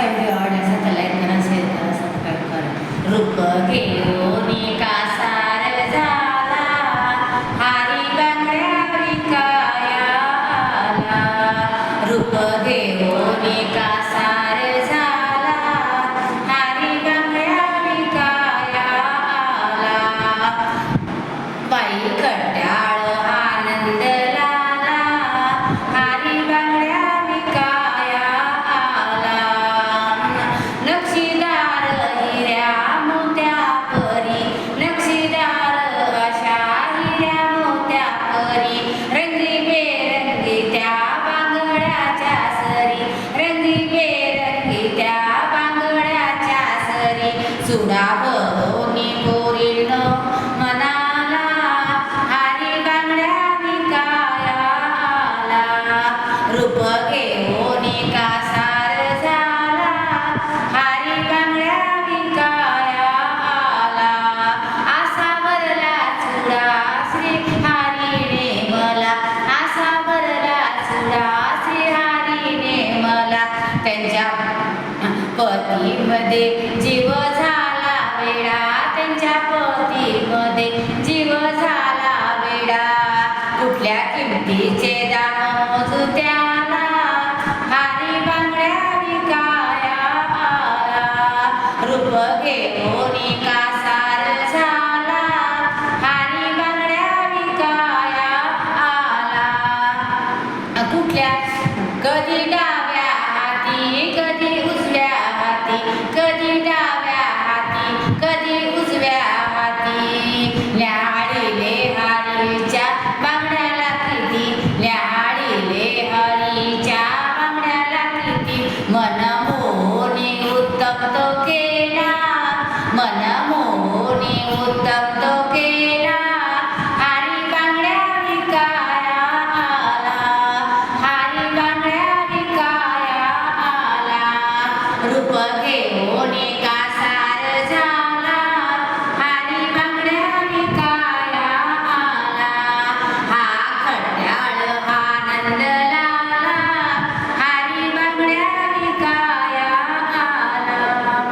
असा व्हिडिओ आवडला असेल तर लाईक करा. शेअर करा सबस्क्राईब करा घेऊन कासार सरी चुडा भरोनी पोरील मनाला. हारी बांगड्या विकाया आला रूप घेऊन कासार झाला. हारी बांगड्या विकाया आला आसा भरला चुडा श्री हरीने मला. आसा भरला चुडा श्री हरीने मला. त्यांच्या पतीमध्ये जीव त्यांच्या जीव झाला वेडा. कुठल्या किमतीचे दाम मोजू त्याला? हारी बांगड्या विकाया आला. रूप घेऊन कासार झाला. हारी बांगड्या विकाया आला. कुठल्या कधी डाव्या हाती मन मोहनी उत्तम तो केला मन